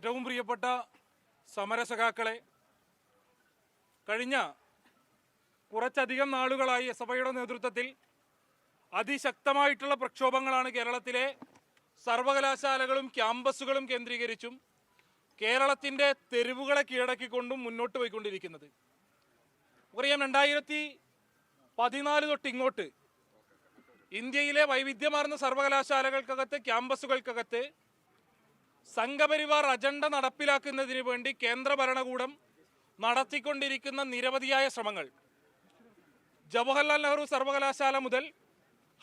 ഏറ്റവും പ്രിയപ്പെട്ട സമരസഖാക്കളെ കഴിഞ്ഞ കുറച്ചധികം നാളുകളായി എസ് നേതൃത്വത്തിൽ അതിശക്തമായിട്ടുള്ള പ്രക്ഷോഭങ്ങളാണ് കേരളത്തിലെ സർവകലാശാലകളും ക്യാമ്പസുകളും കേന്ദ്രീകരിച്ചും കേരളത്തിന്റെ തെരുവുകളെ കീഴടക്കിക്കൊണ്ടും മുന്നോട്ട് പോയിക്കൊണ്ടിരിക്കുന്നത്. നമുക്കറിയാം രണ്ടായിരത്തി പതിനാല് തൊട്ട് ഇങ്ങോട്ട് ഇന്ത്യയിലെ വൈവിധ്യമാർന്ന സർവകലാശാലകൾക്കകത്ത് ക്യാമ്പസുകൾക്കകത്ത് സംഘപരിവാർ അജണ്ട നടപ്പിലാക്കുന്നതിന് വേണ്ടി കേന്ദ്ര ഭരണകൂടം നടത്തിക്കൊണ്ടിരിക്കുന്ന നിരവധിയായ ശ്രമങ്ങൾ. ജവഹർലാൽ നെഹ്റു സർവകലാശാല മുതൽ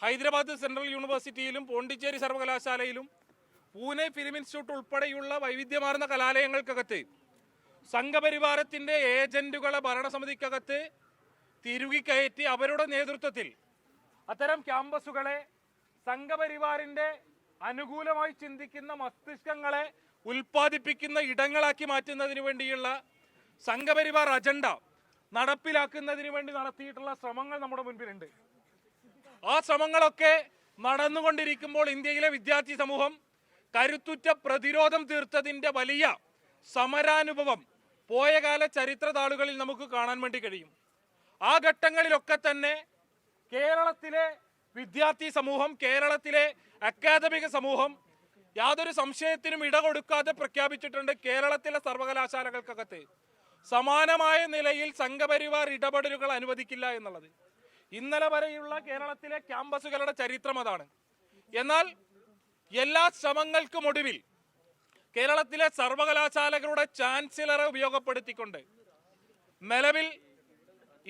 ഹൈദരാബാദ് സെൻട്രൽ യൂണിവേഴ്സിറ്റിയിലും പോണ്ടിച്ചേരി സർവകലാശാലയിലും പൂനെ ഫിലിം ഇൻസ്റ്റിറ്റ്യൂട്ട് ഉൾപ്പെടെയുള്ള വൈവിധ്യമാർന്ന കലാലയങ്ങൾക്കകത്ത് സംഘപരിവാരത്തിന്റെ ഏജന്റുകളെ ഭരണസമിതിക്കകത്ത് തിരുകിക്കയറ്റി അവരുടെ നേതൃത്വത്തിൽ അത്തരം ക്യാമ്പസുകളെ സംഘപരിവാറിന്റെ അനുകൂലമായി ചിന്തിക്കുന്ന മസ്തിഷ്കങ്ങളെ ഉൽപ്പാദിപ്പിക്കുന്ന ഇടങ്ങളാക്കി മാറ്റുന്നതിന് വേണ്ടിയുള്ള സംഘപരിവാർ അജണ്ട നടപ്പിലാക്കുന്നതിന് വേണ്ടി നടത്തിയിട്ടുള്ള ശ്രമങ്ങൾ നമ്മുടെ മുൻപിലുണ്ട്. ആ ശ്രമങ്ങളൊക്കെ നടന്നുകൊണ്ടിരിക്കുമ്പോൾ ഇന്ത്യയിലെ വിദ്യാർത്ഥി സമൂഹം കരുത്തുറ്റ പ്രതിരോധം തീർത്തതിന്റെ വലിയ സമരാനുഭവം പോയകാല ചരിത്ര താളുകളിൽ നമുക്ക് കാണാൻ വേണ്ടി കഴിയും. ആ ഘട്ടങ്ങളിലൊക്കെ തന്നെ കേരളത്തിലെ വിദ്യാർത്ഥി സമൂഹം കേരളത്തിലെ അക്കാദമിക സമൂഹം യാതൊരു സംശയത്തിനും ഇട കൊടുക്കാതെ പ്രഖ്യാപിച്ചിട്ടുണ്ട് കേരളത്തിലെ സർവകലാശാലകൾക്കകത്ത്. സമാനമായ നിലയിൽ സംഘപരിവാർ ഇടപെടലുകൾ അനുവദിക്കില്ല എന്നുള്ളത്. ഇന്നലെ വരെയുള്ള കേരളത്തിലെ ക്യാമ്പസുകളുടെ ചരിത്രം അതാണ്. എന്നാൽ എല്ലാ ശ്രമങ്ങൾക്കും ഒടുവിൽ കേരളത്തിലെ സർവകലാശാലകളുടെ ചാൻസലറെ ഉപയോഗപ്പെടുത്തിക്കൊണ്ട് നിലവിൽ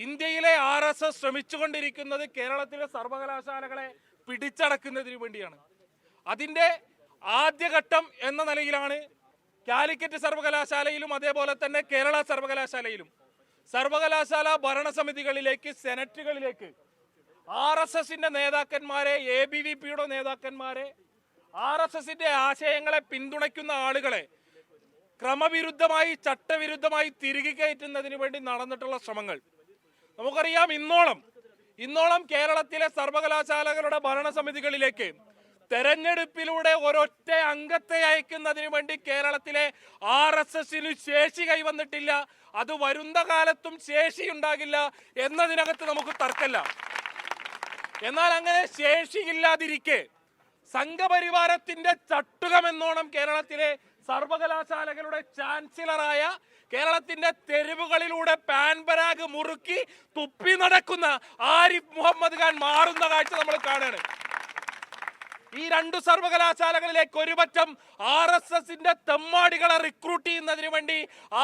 ഇന്ത്യയിലെ ആർ എസ് എസ് ശ്രമിച്ചുകൊണ്ടിരിക്കുന്നത് കേരളത്തിലെ സർവകലാശാലകളെ പിടിച്ചടക്കുന്നതിന് വേണ്ടിയാണ്. അതിന്റെ ആദ്യഘട്ടം എന്ന നിലയിലാണ് കാലിക്കറ്റ് സർവകലാശാലയിലും അതേപോലെ തന്നെ കേരള സർവകലാശാലയിലും. സർവകലാശാല ഭരണസമിതികളിലേക്ക് സെനറ്റുകളിലേക്ക് ആർ എസ് എസിന്റെ നേതാക്കന്മാരെ എ ബി വി പിയുടെ നേതാക്കന്മാരെ ആർ എസ് എസിന്റെ ആശയങ്ങളെ പിന്തുണയ്ക്കുന്ന ആളുകളെ ക്രമവിരുദ്ധമായി ചട്ടവിരുദ്ധമായി തിരികെ കയറ്റുന്നതിന് വേണ്ടി നടന്നിട്ടുള്ള ശ്രമങ്ങൾ. നമുക്കറിയാം ഇന്നോളം ഇന്നോളം കേരളത്തിലെ സർവകലാശാലകളുടെ ഭരണസമിതികളിലേക്ക് തെരഞ്ഞെടുപ്പിലൂടെ ഒരൊറ്റ അംഗത്തെ അയക്കുന്നതിന് വേണ്ടി കേരളത്തിലെ ആർ എസ് എസിന് ശേഷി കൈവന്നിട്ടില്ല. അത് വരുന്ന കാലത്തും ശേഷി ഉണ്ടാകില്ല എന്നതിനകത്ത് നമുക്ക് തർക്കല്ല എന്നാൽ അങ്ങനെ ശേഷിയില്ലാതിരിക്കെ സംഘപരിവാരത്തിന്റെ ചട്ടുകമെന്നോണം കേരളത്തിലെ സർവകലാശാലകളുടെ ചാൻസലറായ കേരളത്തിന്റെ തെരുവുകളിലൂടെ പാൻപരാഗ് മുറുക്കി തുപ്പി നടക്കുന്ന ആരിഫ് മുഹമ്മദ് ഖാൻ മാറുന്ന കാഴ്ച നമ്മൾ കാണുകയാണ്. ഈ രണ്ട് സർവകലാശാലകളിലേക്ക് ഒരുപറ്റം ആർ എസ് എസിന്റെ തെമ്മാടികളെ റിക്രൂട്ട് ചെയ്യുന്നതിന് വേണ്ടി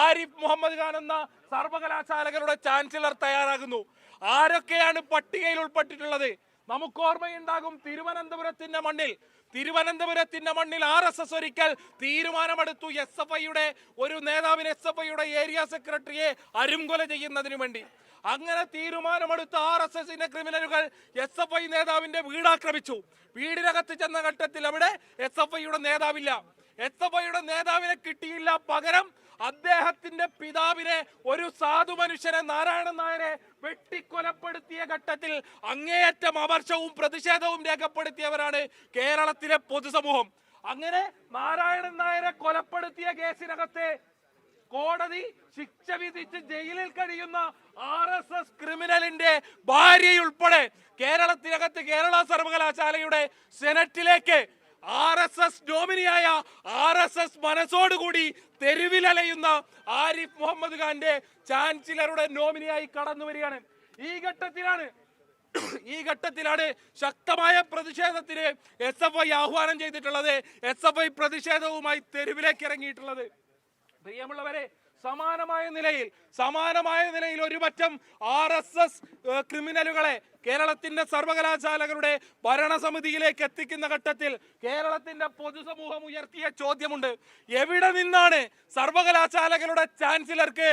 ആരിഫ് മുഹമ്മദ് ഖാൻ എന്ന സർവകലാശാലകളുടെ ചാൻസലർ തയ്യാറാകുന്നു. ആരൊക്കെയാണ് പട്ടികയിൽ ഉൾപ്പെട്ടിട്ടുള്ളത്? നമുക്ക് ഓർമ്മയുണ്ടാകും തിരുവനന്തപുരത്തിന്റെ മണ്ണിൽ തിരുവനന്തപുരത്തിന്റെ മണ്ണിൽ ആർ എസ് എസ് ഒരിക്കൽ തീരുമാനമെടുത്തു എസ് എഫ് ഐയുടെ ഒരു നേതാവിന് എസ് എഫ് ഐയുടെ ഏരിയ സെക്രട്ടറിയെ അരുംകൊല ചെയ്യുന്നതിനു വേണ്ടി. അങ്ങനെ തീരുമാനമെടുത്ത ആർ എസ് എസിന്റെ ക്രിമിനലുകൾ എസ് എഫ് ഐ നേതാവിന്റെ വീടാക്രമിച്ചു. വീടിനകത്ത് ചെന്ന ഘട്ടത്തിൽ അവിടെ എസ് എഫ് ഐയുടെ നേതാവില്ല. എസ് എഫ് ഐയുടെ നേതാവിനെ കിട്ടിയില്ല പകരം അദ്ദേഹത്തിന്റെ പിതാവിനെ ഒരു സാധു മനുഷ്യനെ നാരായണൻ നായരെ വെട്ടിക്കൊലപ്പെടുത്തിയ ഘട്ടത്തിൽ അങ്ങേയറ്റം അമർഷവും പ്രതിഷേധവും രേഖപ്പെടുത്തിയവരാണ് കേരളത്തിലെ പൊതുസമൂഹം. അങ്ങനെ നാരായണൻ നായരെ കൊലപ്പെടുത്തിയ കേസിനകത്തെ കോടതി ശിക്ഷ വിധിച്ച് ജയിലിൽ കഴിയുന്ന ആർ എസ് എസ് ക്രിമിനലിന്റെ ഭാര്യയുൾപ്പെടെ കേരളത്തിനകത്ത് കേരള സർവകലാശാലയുടെ സെനറ്റിലേക്ക് ആർ എസ് എസ് ഡോമിനിയായ ആർ എസ് എസ് മനസ്സോടുകൂടി തെരുവിലലയുന്ന ആരിഫ് മുഹമ്മദ് ഖാന്റെ ചാൻസലറുടെ നോമിനിയായി കടന്നു വരികയാണ്. ഈ ഘട്ടത്തിലാണ് ഈ ഘട്ടത്തിലാണ് ശക്തമായ പ്രതിഷേധത്തിന് എസ് എഫ് ഐ ആഹ്വാനം ചെയ്തിട്ടുള്ളത്. എസ് എഫ് ഐ പ്രതിഷേധവുമായി തെരുവിലേക്ക് ഇറങ്ങിയിട്ടുള്ളത്. പ്രിയമുള്ളവരെ സമാനമായ നിലയിൽ സമാനമായ നിലയിൽ ഒരുപറ്റം ആർ എസ് എസ് ക്രിമിനലുകളെ കേരളത്തിന്റെ സർവകലാശാലകളുടെ ഭരണസമിതിയിലേക്ക് എത്തിക്കുന്ന ഘട്ടത്തിൽ കേരളത്തിന്റെ പൊതുസമൂഹം ഉയർത്തിയ ചോദ്യമുണ്ട്. എവിടെ നിന്നാണ് സർവകലാശാലകളുടെ ചാൻസലർക്ക്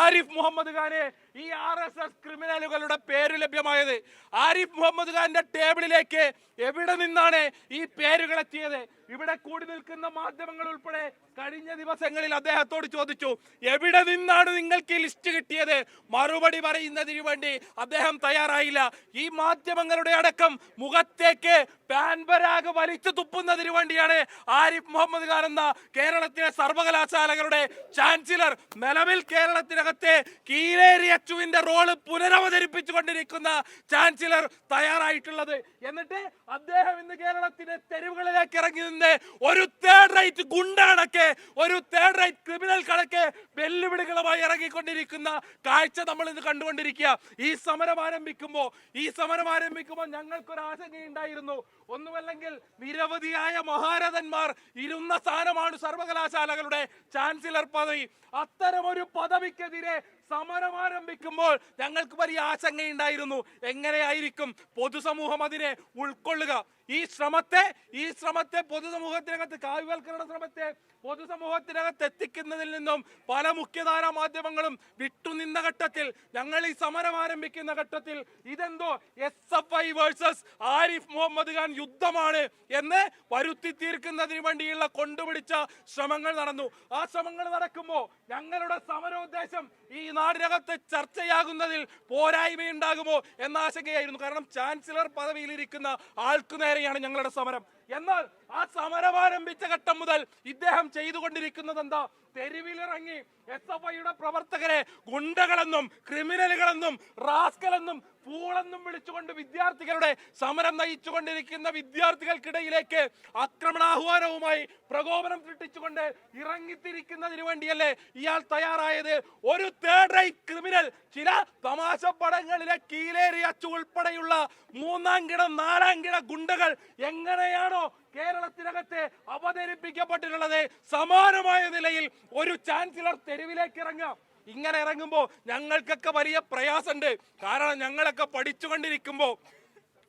ആരിഫ് മുഹമ്മദ് ഖാനെ ഈ ആർ എസ് എസ് ക്രിമിനലുകളുടെ പേര് ലഭ്യമായത്? ആരിഫ് മുഹമ്മദ് ഖാന്റെ ടേബിളിലേക്ക് എവിടെ നിന്നാണ് ഈ പേരുകൾ എത്തിയത്? ഇവിടെ കൂടി നിൽക്കുന്ന മാധ്യമങ്ങൾ ഉൾപ്പെടെ കഴിഞ്ഞ ദിവസങ്ങളിൽ അദ്ദേഹത്തോട് ചോദിച്ചു എവിടെ നിന്നാണ് നിങ്ങൾക്ക് ലിസ്റ്റ് കിട്ടിയത്? മറുപടി പറയുന്നതിന് വേണ്ടി അദ്ദേഹം തയ്യാറായില്ല. ഈ മാധ്യമങ്ങളുടെ അടക്കം മുഖത്തേക്ക് പാൻപരാഗ് വലിച്ചു തുപ്പുന്നതിന് വേണ്ടിയാണ് ആരിഫ് മുഹമ്മദ് ഖാൻ എന്ന കേരളത്തിലെ സർവകലാശാലകളുടെ ചാൻസലർ നിലവിൽ കേരളത്തിനകത്തെ കീലേരിയച്ചുവിന്റെ റോൾ പുനരവതരിപ്പിച്ചുകൊണ്ടിരിക്കുന്ന ചാൻസലർ തയ്യാറായിട്ടുള്ളത്. എന്നിട്ട് അദ്ദേഹം ഇന്ന് കേരളത്തിന്റെ തെരുവുകളിലേക്ക് ഇറങ്ങി നിന്ന് ഒരു തേർഡ് റൈറ്റ് ഗുണ്ടകണക്കെ ഒരു തേർഡ് റൈറ്റ് ക്രിമിനൽ കണക്കെ വെല്ലുവിളികളുമായി ഇറങ്ങിക്കൊണ്ടിരിക്കുന്ന കാഴ്ച നമ്മൾ ഇന്ന് കണ്ടുകൊണ്ടിരിക്കുക. ഈ സമരം ആരംഭിക്കുമ്പോൾ സമരം ആരംഭിക്കുമ്പോൾ ഞങ്ങൾക്കൊരു ആശങ്കയുണ്ടായിരുന്നു ഒന്നുമല്ലെങ്കിൽ നിരവധിയായ മഹാരഥന്മാർ ഇരുന്ന സ്ഥാനമാണ് സർവകലാശാലകളുടെ ചാൻസലർ പദവി. അത്തരമൊരു പദവിക്കെതിരെ സമരം ആരംഭിക്കുമ്പോൾ ഞങ്ങൾക്ക് വലിയ ആശങ്കയുണ്ടായിരുന്നു. എങ്ങനെയായിരിക്കും പൊതുസമൂഹം അതിനെ ഉൾക്കൊള്ളുക? ഈ ശ്രമത്തെ ഈ ശ്രമത്തെ പൊതുസമൂഹത്തിനകത്ത് കാവ്യവൽക്കരണ ശ്രമത്തെ പൊതുസമൂഹത്തിനകത്ത് എത്തിക്കുന്നതിൽ നിന്നും പല മുഖ്യധാരാ മാധ്യമങ്ങളും വിട്ടുനിന്ന ഘട്ടത്തിൽ ഞങ്ങൾ ഈ സമരം ആരംഭിക്കുന്ന ഘട്ടത്തിൽ ഇതെന്തോ S F I versus Arif Muhammad Khan യുദ്ധമാണ് എന്ന് വരുത്തി തീർക്കുന്നതിന് വേണ്ടിയുള്ള കൊണ്ടുപിടിച്ച ശ്രമങ്ങൾ നടന്നു. ആ ശ്രമങ്ങൾ നടക്കുമ്പോൾ ഞങ്ങളുടെ സമരോദ്ദേശം ഈ നാടിനകത്ത് ചർച്ചയാകുന്നതിൽ പോരായ്മയുണ്ടാകുമോ എന്ന ആശങ്കയായിരുന്നു. കാരണം ചാൻസലർ പദവിയിലിരിക്കുന്ന ആൾക്കു നേരെയാണ് ഞങ്ങളുടെ സമരം. എന്നാൽ ആ സമരം ആരംഭിച്ച ഘട്ടം മുതൽ ഇദ്ദേഹം ചെയ്തുകൊണ്ടിരിക്കുന്നത് എന്താ? തെരുവിലിറങ്ങി എസ് എഫ് ഐയുടെ പ്രവർത്തകരെ ഗുണ്ടകളെന്നും ക്രിമിനലുകളെന്നും റാസ്കലെന്നും പൂളെന്നും വിളിച്ചുകൊണ്ട് വിദ്യാർത്ഥികളുടെ സമരം നയിച്ചുകൊണ്ടിരിക്കുന്ന വിദ്യാർത്ഥികൾക്കിടയിലേക്ക് ആക്രമണാഹ്വാനവുമായി പ്രകോപനം സൃഷ്ടിച്ചുകൊണ്ട് ഇറങ്ങിത്തിരിക്കുന്നതിന് വേണ്ടിയല്ലേ ഇയാൾ തയ്യാറായത്? ഒരു തേർഡ് റൈറ്റ് ക്രിമിനൽ ചില തമാശ പടങ്ങളിലെ കീലേറിയച്ചു ഉൾപ്പെടെയുള്ള മൂന്നാം കിട നാലാം കിട ഗുണ്ടകൾ എങ്ങനെയാണോ കേരളത്തിനകത്ത് അവതരിപ്പിക്കപ്പെട്ടിട്ടുള്ളത് സമാനമായ നിലയിൽ ഒരു ചാൻസലർ തെരുവിലേക്ക് ഇറങ്ങാം ഇങ്ങനെ ഇറങ്ങുമ്പോൾ ഞങ്ങൾക്കൊക്കെ വലിയ പ്രയാസമുണ്ട്. കാരണം ഞങ്ങളൊക്കെ പഠിച്ചുകൊണ്ടിരിക്കുമ്പോൾ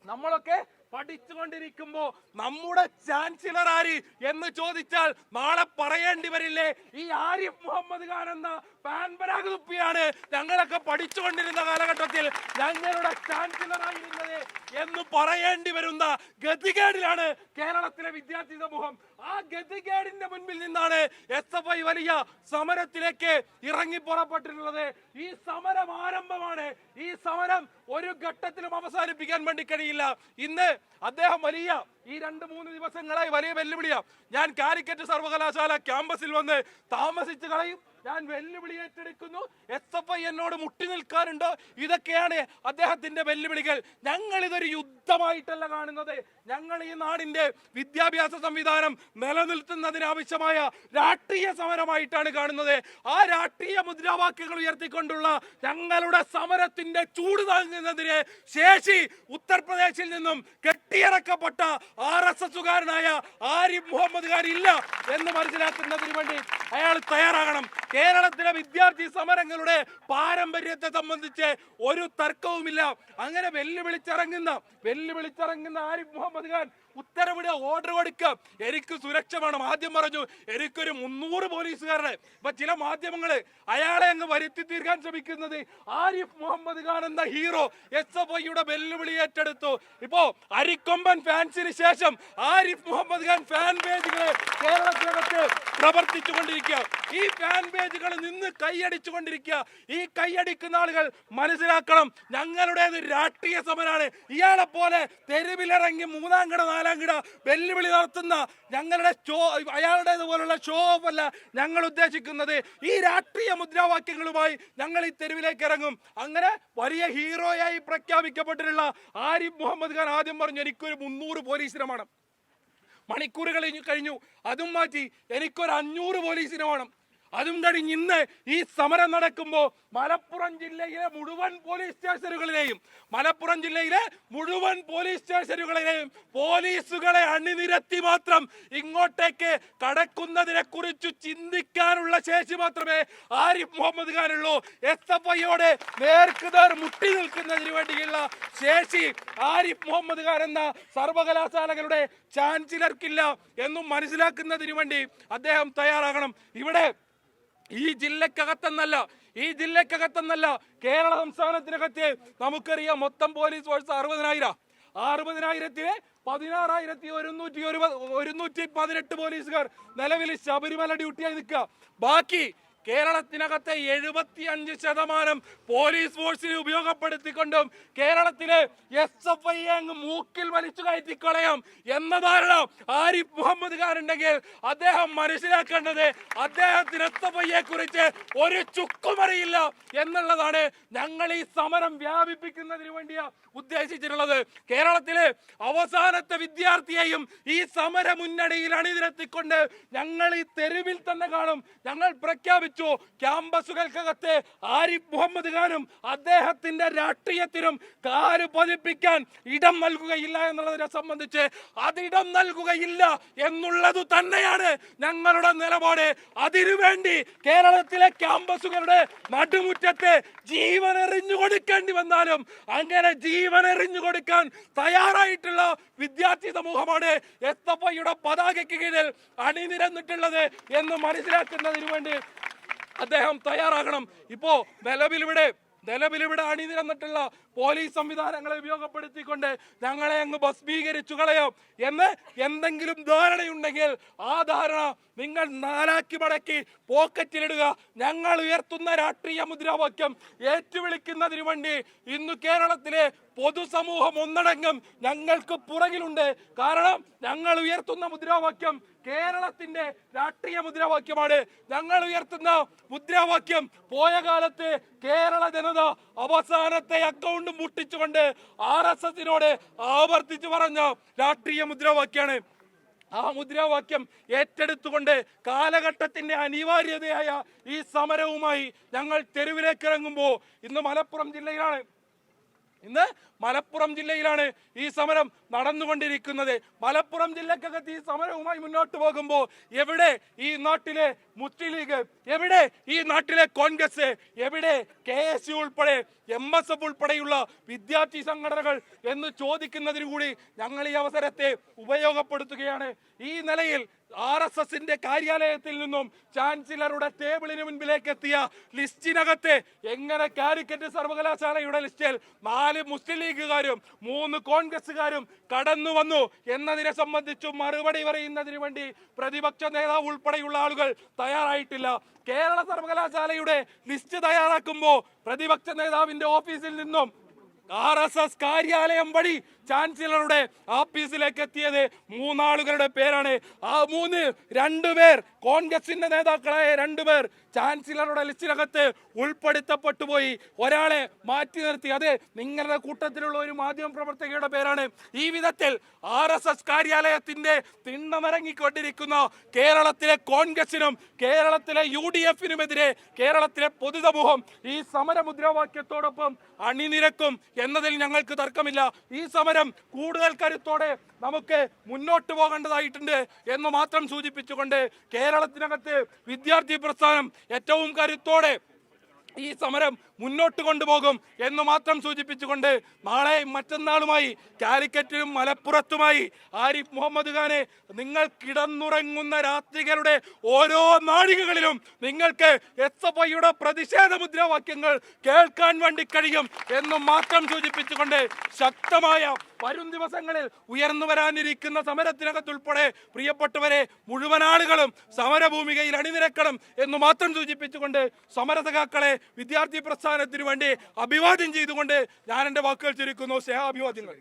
നമ്മളൊക്കെ പഠിച്ചുകൊണ്ടിരിക്കുമ്പോ നമ്മുടെ ചാൻസലർ ആര് എന്ന് ചോദിച്ചാൽ നാളെ പറയേണ്ടി വരില്ലേ? ഈ ആരിഫ് മുഹമ്മദ് ഖാൻ എന്ന പാൻപരാഗ് തുപ്പിയാണ് ഞങ്ങളൊക്കെ പഠിച്ചുകൊണ്ടിരുന്ന കാലഘട്ടത്തിൽ ഞങ്ങളുടെ ചാൻസലർ ആയിരുന്നത് എന്ന് പറയേണ്ടി വരുന്ന ഗതികേടിലാണ് കേരളത്തിലെ വിദ്യാർത്ഥി സമൂഹം. ആ ഗതികേടിന്റെ മുൻപിൽ നിന്നാണ് എസ് എഫ് ഐ വലിയ സമരത്തിലേക്ക് ഇറങ്ങി പുറപ്പെട്ടിട്ടുള്ളത്. ഈ സമരം ആരംഭമാണ്. ഈ സമരം ഒരു ഘട്ടത്തിലും അവസാനിപ്പിക്കാൻ വേണ്ടി കഴിയില്ല. ഇന്ന് അദ്ദേഹം വലിയ ഈ രണ്ട് മൂന്ന് ദിവസങ്ങളായി വലിയ വെല്ലുവിളിയാണ് ഞാൻ കാലിക്കറ്റ് സർവകലാശാല ക്യാമ്പസിൽ വന്ന് താമസിച്ച് കളയും. ഞാൻ വെല്ലുവിളി ഏറ്റെടുക്കുന്നു. എസ് എഫ് ഐ എന്നോട് മുട്ടി നിൽക്കാറുണ്ടോ. ഇതൊക്കെയാണ് അദ്ദേഹത്തിന്റെ വെല്ലുവിളികൾ. ഞങ്ങൾ ഇതൊരു യുദ്ധമായിട്ടല്ല കാണുന്നത്. ഞങ്ങൾ ഈ നാടിന്റെ വിദ്യാഭ്യാസ സംവിധാനം നിലനിർത്തുന്നതിന് ആവശ്യമായ രാഷ്ട്രീയ സമരമായിട്ടാണ് കാണുന്നത്. ആ രാഷ്ട്രീയ മുദ്രാവാക്യങ്ങൾ ഉയർത്തിക്കൊണ്ടുള്ള ഞങ്ങളുടെ സമരത്തിന്റെ ചൂട് താങ്ങുന്നതിന് ശേഷി ഉത്തർപ്രദേശിൽ നിന്നും കെട്ടിയിറക്കപ്പെട്ട ആർ എസ് എസുകാരനായ ആരിഫ് മുഹമ്മദ് ഖാൻ ഇല്ല എന്ന് മനസ്സിലാക്കുന്നതിന് വേണ്ടി അയാൾ തയ്യാറാകണം. കേരളത്തിലെ വിദ്യാർത്ഥി സമരങ്ങളുടെ പാരമ്പര്യത്തെ സംബന്ധിച്ച് ഒരു തർക്കവുമില്ല. അങ്ങനെ വെല്ലുവിളിച്ചിറങ്ങുന്ന വെല്ലുവിളിച്ചിറങ്ങുന്ന ആരിഫ് മുഹമ്മദ് ഖാൻ ഉത്തരവിടുക ഓർഡർ കൊടുക്കുക. എനിക്ക് സുരക്ഷ വേണം. ആദ്യം പറഞ്ഞു എനിക്കൊരു മുന്നൂറ് പോലീസുകാരുടെ ഇപ്പൊ ചില മാധ്യമങ്ങൾ അയാളെ അങ്ങ് വരുത്തി തീർക്കാൻ ശ്രമിക്കുന്നത് ആരിഫ് മുഹമ്മദ് ഖാൻ എന്ന ഹീറോ എസ് എഫ് ഐയുടെ വെല്ലുവിളി ഏറ്റെടുത്തു. ഇപ്പോ അരിക്കൊമ്പൻ ഫാൻസിന് ശേഷം ആരിഫ് മുഹമ്മദ് ഖാൻ ഫാൻ പേജുകളെ കേരളത്തിനകത്ത് പ്രവർത്തിച്ചുകൊണ്ടിരിക്കുക. ഈ ഫാൻ പേജുകൾ നിന്ന് കൈയടിച്ചുകൊണ്ടിരിക്കുക. ഈ കൈയടിക്കുന്ന ആളുകൾ മനസ്സിലാക്കണം ഞങ്ങളുടേത് രാഷ്ട്രീയ സമരമാണ് ഇയാളെ പോലെ തെരുവിലിറങ്ങി മൂന്നാം കിട നാലാം കിട വെല്ലുവിളി നടത്തുന്ന ഞങ്ങളുടെ ഷോ അയാളുടേതുപോലുള്ള ഷോ ഓഫ് ഞങ്ങൾ ഉദ്ദേശിക്കുന്നത്. ഈ രാഷ്ട്രീയ മുദ്രാവാക്യങ്ങളുമായി ഞങ്ങൾ ഈ തെരുവിലേക്ക് ഇറങ്ങും. അങ്ങനെ വലിയ ഹീറോയായി പ്രഖ്യാപിക്കപ്പെട്ടിട്ടുള്ള ആരിഫ് മുഹമ്മദ് ഖാൻ ആദ്യം പറഞ്ഞു എനിക്കൊരു മുന്നൂറ് പോലീസിനെ വേണം. മണിക്കൂറുകൾ കഴിഞ്ഞു. അതും മാറ്റി എനിക്കൊരു അഞ്ഞൂറ് പോലീസിനെ വേണം. അതും കഴിഞ്ഞ് ഇന്ന് ഈ സമരം നടക്കുമ്പോൾ മലപ്പുറം ജില്ലയിലെ മുഴുവൻ പോലീസ് സ്റ്റേഷനുകളിലെയും മലപ്പുറം ജില്ലയിലെ മുഴുവൻ പോലീസ് സ്റ്റേഷനുകളിലെയും പോലീസുകളെ അണിനിരത്തി മാത്രം ഇങ്ങോട്ടേക്ക് കടക്കുന്നതിനെ കുറിച്ച് ചിന്തിക്കാനുള്ള ശേഷി മാത്രമേ ആരിഫ് മുഹമ്മദ് ഖാനുള്ളൂ. എസ് എഫ് ഐയോട് നേർക്കുതേർ മുട്ടി നിൽക്കുന്നതിന് വേണ്ടിയുള്ള ശേഷി ആരിഫ് മുഹമ്മദ് ഖാൻ എന്ന സർവകലാശാലകളുടെ ചാൻസലർക്കില്ല എന്നും മനസ്സിലാക്കുന്നതിന് വേണ്ടി അദ്ദേഹം തയ്യാറാകണം. ഇവിടെ ഈ ജില്ലക്കകത്തെന്നല്ല ഈ ജില്ലക്കകത്തെന്നല്ല കേരള സംസ്ഥാനത്തിനകത്ത് നമുക്കറിയാം മൊത്തം പോലീസ് ഫോഴ്സ് അറുപതിനായിരം. അറുപതിനായിരത്തിൽ പതിനാറായിരത്തി ഒരുന്നൂറ്റി ഒരു ഒരുന്നൂറ്റി പതിനെട്ട് പോലീസുകാർ നിലവിൽ ശബരിമല ഡ്യൂട്ടിയായി നിൽക്കുക. ബാക്കി കേരളത്തിനകത്തെ എഴുപത്തിയഞ്ച് ശതമാനം പോലീസ് ഫോഴ്സിനെ ഉപയോഗപ്പെടുത്തിക്കൊണ്ടും കേരളത്തിലെ എസ് എഫ് ഐ അങ്ങ് മൂക്കിൽ വലിച്ചു കയറ്റിക്കളയാം എന്ന ധാരണ ആരിഫ് മുഹമ്മദ് ഖാൻ ഉണ്ടെങ്കിൽ അദ്ദേഹം മനസ്സിലാക്കേണ്ടത് അദ്ദേഹത്തിന് എസ് എഫ് ഐയെ കുറിച്ച് ഒരു ചുക്കുമറിയില്ല എന്നുള്ളതാണ് ഞങ്ങൾ ഈ സമരം വ്യാപിപ്പിക്കുന്നതിന് വേണ്ടിയാ ഉദ്ദേശിച്ചിട്ടുള്ളത്. കേരളത്തിലെ അവസാനത്തെ വിദ്യാർത്ഥിയെയും ഈ സമര മുന്നണിയിൽ അണിനിരത്തിക്കൊണ്ട് ഞങ്ങൾ ഈ തെരുവിൽ തന്നെ കാണും. ഞങ്ങൾ പ്രഖ്യാപിച്ചു ക്യാമ്പസുകൾക്കകത്ത് ആരിഫ് മുഹമ്മദ് ഖാനും അദ്ദേഹത്തിന്റെ രാഷ്ട്രീയത്തിനും കാൽ പതിപ്പിക്കാൻ ഇടം നൽകുകയില്ല എന്നുള്ളതിനെ സംബന്ധിച്ച് അതിടം നൽകുകയില്ല എന്നുള്ളത് തന്നെയാണ് ഞങ്ങളുടെ നിലപാട്. അതിനുവേണ്ടി കേരളത്തിലെ ക്യാമ്പസുകളുടെ നടുമുറ്റത്ത് ജീവൻ എറിഞ്ഞു കൊടുക്കേണ്ടി വന്നാലും അങ്ങനെ ജീവൻ എറിഞ്ഞു കൊടുക്കാൻ തയ്യാറായിട്ടുള്ള വിദ്യാർത്ഥി സമൂഹമാണ് എസ് എഫ് ഐയുടെ പതാകയ്ക്ക് കീഴിൽ അണിനിരന്നിട്ടുള്ളത് എന്ന് മനസ്സിലാക്കുന്നതിന് വേണ്ടി അദ്ദേഹം തയ്യാറാകണം. ഇപ്പോ നിലവിലിവിടെ നിലവിലിവിടെ അണിനിരന്നിട്ടുള്ള പോലീസ് സംവിധാനങ്ങളെ ഉപയോഗപ്പെടുത്തിക്കൊണ്ട് ഞങ്ങളെ അങ്ങ് ഭസ്മീകരിച്ചു കളയാം. എന്ന് എന്തെങ്കിലും ധാരണയുണ്ടെങ്കിൽ ആ ധാരണ നിങ്ങൾ നാലാക്കി മടക്കി പോക്കറ്റിലിടുക. ഞങ്ങൾ ഉയർത്തുന്ന രാഷ്ട്രീയ മുദ്രാവാക്യം ഏറ്റുവിളിക്കുന്നതിന് വേണ്ടി ഇന്ന് കേരളത്തിലെ പൊതുസമൂഹം ഒന്നടങ്കം ഞങ്ങൾക്ക് പുറകിലുണ്ട്. കാരണം ഞങ്ങൾ ഉയർത്തുന്ന മുദ്രാവാക്യം കേരളത്തിന്റെ രാഷ്ട്രീയ മുദ്രാവാക്യമാണ്. ഞങ്ങൾ ഉയർത്തുന്ന മുദ്രാവാക്യം പോയ കാലത്ത് കേരള ജനത അവസാനത്തെ അക്കൗണ്ട് മുട്ടിച്ചുകൊണ്ട് ആർ എസ് എസിനോട് ആവർത്തിച്ചു പറഞ്ഞ രാഷ്ട്രീയ മുദ്രാവാക്യാണ് ആ മുദ്രാവാക്യം ഏറ്റെടുത്തുകൊണ്ട് കാലഘട്ടത്തിന്റെ അനിവാര്യതയായ ഈ സമരവുമായി ഞങ്ങൾ തെരുവിലേക്ക് ഇറങ്ങുമ്പോൾ ഇന്ന് മലപ്പുറം ജില്ലയിലാണ് ഇന്ന് മലപ്പുറം ജില്ലയിലാണ് ഈ സമരം നടന്നുകൊണ്ടിരിക്കുന്നത്. മലപ്പുറം ജില്ലക്കകത്ത് ഈ സമരവുമായി മുന്നോട്ട് പോകുമ്പോൾ എവിടെ ഈ നാട്ടിലെ മുസ്ലിം ലീഗ് എവിടെ? ഈ നാട്ടിലെ കോൺഗ്രസ് എവിടെ? കെ എസ് യു ഉൾപ്പെടെ എം എസ് എഫ് ഉൾപ്പെടെയുള്ള വിദ്യാർത്ഥി സംഘടനകൾ എന്ന് ചോദിക്കുന്നതിന് കൂടി ഞങ്ങൾ ഈ അവസരത്തെ ഉപയോഗപ്പെടുത്തുകയാണ്. ഈ നിലയിൽ ആർ എസ് എസിന്റെ കാര്യാലയത്തിൽ നിന്നും ചാൻസലറുടെ ടേബിളിന് മുൻപിലേക്ക് എത്തിയ ലിസ്റ്റിനകത്ത് എങ്ങനെ കാലിക്കറ്റ് സർവകലാശാലയുടെ ലിസ്റ്റിൽ നാല് മുസ്ലിം ലീഗുകാരും മൂന്ന് കോൺഗ്രസുകാരും കടന്നു വന്നു എന്നതിനെ സംബന്ധിച്ചും മറുപടി പറയുന്നതിന് വേണ്ടി പ്രതിപക്ഷ നേതാവ് ഉൾപ്പെടെയുള്ള ആളുകൾ തയ്യാറായിട്ടില്ല. കേരള സർവകലാശാലയുടെ ലിസ്റ്റ് തയ്യാറാക്കുമ്പോൾ പ്രതിപക്ഷ നേതാവിന്റെ ഓഫീസിൽ നിന്നും ആർ എസ് എസ് കാര്യാലയം വഴി ചാൻസലറുടെ ഓഫീസിലേക്ക് എത്തിയത് മൂന്നാളുകളുടെ പേരാണ്. ആ മൂന്ന് രണ്ടുപേർ കോൺഗ്രസിന്റെ നേതാക്കളായ രണ്ടുപേർ ചാൻസലറുടെ ലിസ്റ്റിനകത്ത് ഉൾപ്പെടുത്തപ്പെട്ടു പോയി. ഒരാളെ മാറ്റി നിർത്തി. അത് നിങ്ങളുടെ കൂട്ടത്തിലുള്ള ഒരു മാധ്യമ പ്രവർത്തകയുടെ പേരാണ്. ഈ വിധത്തിൽ ആർ എസ് എസ് കാര്യാലയത്തിന്റെ തിണ്ണമിറങ്ങിക്കൊണ്ടിരിക്കുന്ന കേരളത്തിലെ കോൺഗ്രസിനും കേരളത്തിലെ യു ഡി എഫിനുമെതിരെ കേരളത്തിലെ പൊതുസമൂഹം ഈ സമര മുദ്രാവാക്യത്തോടൊപ്പം അണിനിരക്കും. എന്നതിൽ ഞങ്ങൾക്ക് തർക്കമില്ല. ഈ സമരം കൂടുതൽ കരുത്തോടെ നമുക്ക് മുന്നോട്ട് പോകേണ്ടതായിട്ടുണ്ട് എന്ന് മാത്രം സൂചിപ്പിച്ചുകൊണ്ട് കേരളത്തിനകത്ത് വിദ്യാർത്ഥി പ്രസ്ഥാനം ഏറ്റവും കരുത്തോടെ ഈ സമരം മുന്നോട്ട് കൊണ്ടുപോകും എന്ന് മാത്രം സൂചിപ്പിച്ചുകൊണ്ട് നാളെ മറ്റന്നാളുമായി കാലിക്കറ്റിലും മലപ്പുറത്തുമായി ആരിഫ് മുഹമ്മദ് ഖാനെ നിങ്ങൾ കിടന്നുറങ്ങുന്ന രാത്രികളുടെ ഓരോ നാഴികകളിലും നിങ്ങൾക്ക് എസ് എഫ് ഐയുടെ പ്രതിഷേധ മുദ്രാവാക്യങ്ങൾ കേൾക്കാൻ വേണ്ടി കഴിയും എന്ന് മാത്രം സൂചിപ്പിച്ചുകൊണ്ട് ശക്തമായ വരും ദിവസങ്ങളിൽ ഉയർന്നു വരാനിരിക്കുന്ന സമരത്തിനകത്തുൾപ്പെടെ പ്രിയപ്പെട്ടവരെ മുഴുവൻ ആളുകളും സമരഭൂമികയിൽ അണിനിരക്കണം എന്ന് മാത്രം സൂചിപ്പിച്ചുകൊണ്ട് സമരസഖാക്കളെ വിദ്യാർത്ഥി പ്രസ്ഥാനത്തിന് വേണ്ടി അഭിവാദ്യം ചെയ്തുകൊണ്ട് ഞാൻ എന്റെ വാക്കുകൾ ചുരുക്കുന്നു. സ്നേഹാഭിവാദ്യങ്ങൾ.